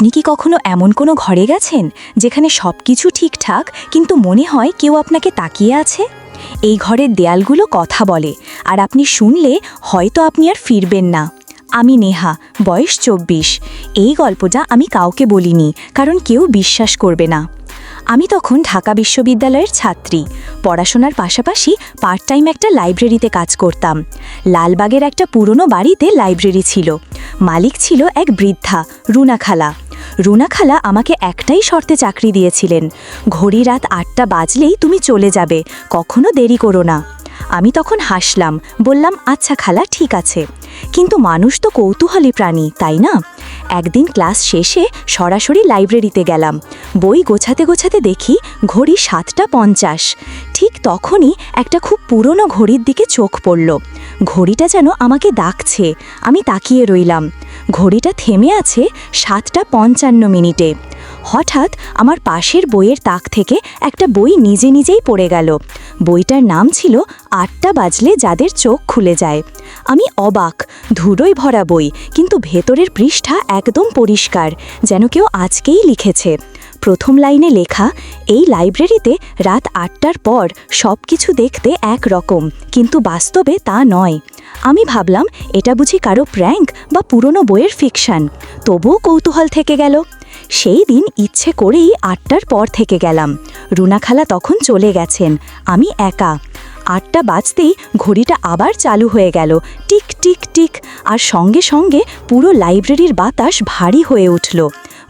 আপনি কি কখনো এমন কোনো ঘরে গেছেন যেখানে সব কিছু ঠিকঠাক, কিন্তু মনে হয় কেউ আপনাকে তাকিয়ে আছে? এই ঘরের দেয়ালগুলো কথা বলে, আর আপনি শুনলে হয়তো আপনি আর ফিরবেন না। আমি নেহা, বয়স চব্বিশ। এই গল্পটা আমি কাউকে বলিনি, কারণ কেউ বিশ্বাস করবে না। আমি তখন ঢাকা বিশ্ববিদ্যালয়ের ছাত্রী। পড়াশোনার পাশাপাশি পার্ট টাইম একটা লাইব্রেরিতে কাজ করতাম। লালবাগের একটা পুরনো বাড়িতে লাইব্রেরি ছিল। মালিক ছিল এক বৃদ্ধা রুনা খালা রুনা খালা আমাকে একটাই শর্তে চাকরি দিয়েছিলেন। ঘড়ি রাত আটটা বাজলেই তুমি চলে যাবে, কখনো দেরি করো না। আমি তখন হাসলাম, বললাম আচ্ছা খালা, ঠিক আছে। কিন্তু মানুষ তো কৌতূহলী প্রাণী, তাই না? একদিন ক্লাস শেষে সরাসরি লাইব্রেরিতে গেলাম। বই গোছাতে গোছাতে দেখি ঘড়ি সাতটা পঞ্চাশ। ঠিক তখনই একটা খুব পুরনো ঘড়ির দিকে চোখ পড়ল। ঘড়িটা যেন আমাকে ডাকছে। আমি তাকিয়ে রইলাম। ঘড়িটা থেমে আছে সাতটা পঞ্চান্ন মিনিটে। হঠাৎ আমার পাশের বইয়ের তাক থেকে একটা বই নিজে নিজেই পড়ে গেল। বইটার নাম ছিল আটটা বাজলে যাদের চোখ খুলে যায়। আমি অবাক ধুরোই ভরা বই, কিন্তু ভেতরের পৃষ্ঠা একদম পরিষ্কার, যেন কেউ আজকেই লিখেছে। প্রথম লাইনে লেখা, এই লাইব্রেরিতে রাত আটটার পর সব কিছু দেখতে এক রকম কিন্তু বাস্তবে তা নয়। আমি ভাবলাম, এটা বুঝি কারও প্র্যাঙ্ক বা পুরনো বইয়ের ফিকশন। তবুও কৌতূহল থেকে গেল। সেই দিন ইচ্ছে করেই আটটার পর থেকে গেলাম। রুনাখালা তখন চলে গেছেন। আমি একা। আটটা বাজতেই ঘড়িটা আবার চালু হয়ে গেল। টিক টিক টিক, আর সঙ্গে সঙ্গে পুরো লাইব্রেরির বাতাস ভারী হয়ে উঠল।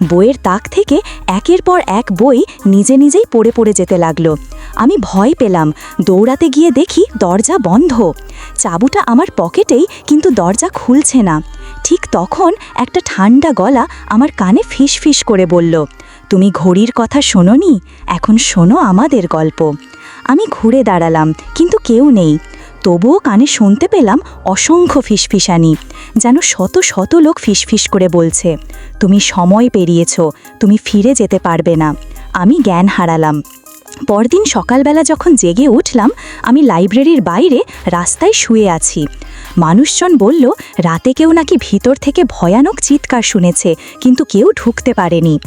বইয়ের তাক থেকে একের পর এক বই নিজে নিজেই পড়ে পড়ে যেতে লাগল। আমি ভয় পেলাম। দৌড়াতে গিয়ে দেখি দরজা বন্ধ। চাবুটা আমার পকেটেই, কিন্তু দরজা খুলছে না। ঠিক তখন একটা ঠান্ডা গলা আমার কানে ফিস ফিস করে বলল, তুমি ঘড়ির কথা শোনোনি? এখন শোনো আমাদের গল্প। আমি ঘুরে দাঁড়ালাম, কিন্তু কেউ নেই। তবুও কানে শুনতে পেলাম অসংখ্য ফিসফিসানি, যেন শত শত লোক ফিসফিস করে বলছে, তুমি সময় পেরিয়েছ, তুমি ফিরে যেতে পারবে না। আমি জ্ঞান হারালাম। পরদিন সকালবেলা যখন জেগে উঠলাম, আমি লাইব্রেরির বাইরে রাস্তায় শুয়ে আছি। মানুষজন বলল, রাতে কেউ নাকি ভিতর থেকে ভয়ানক চিৎকার শুনেছে, কিন্তু কেউ ঢুকতে পারেনি।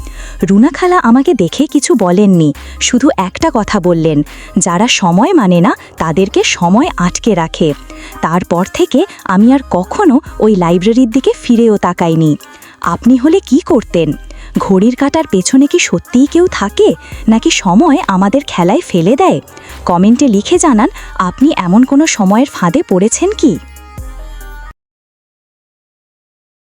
রুনাখালা আমাকে দেখে কিছু বলেননি, শুধু একটা কথা বললেন, যারা সময় মানে না, তাদেরকে সময় আটকে রাখে। তারপর থেকে আমি আর কখনো ওই লাইব্রেরির দিকে ফিরেও তাকাইনি। আপনি হলে কি করতেন? ঘড়ির কাটার পেছনে কি সত্যিই কেউ থাকে, নাকি সময় আমাদের খেলায় ফেলে দেয়? কমেন্টে লিখে জানান, আপনি এমন কোনো সময়ের ফাঁদে পড়েছেন কি?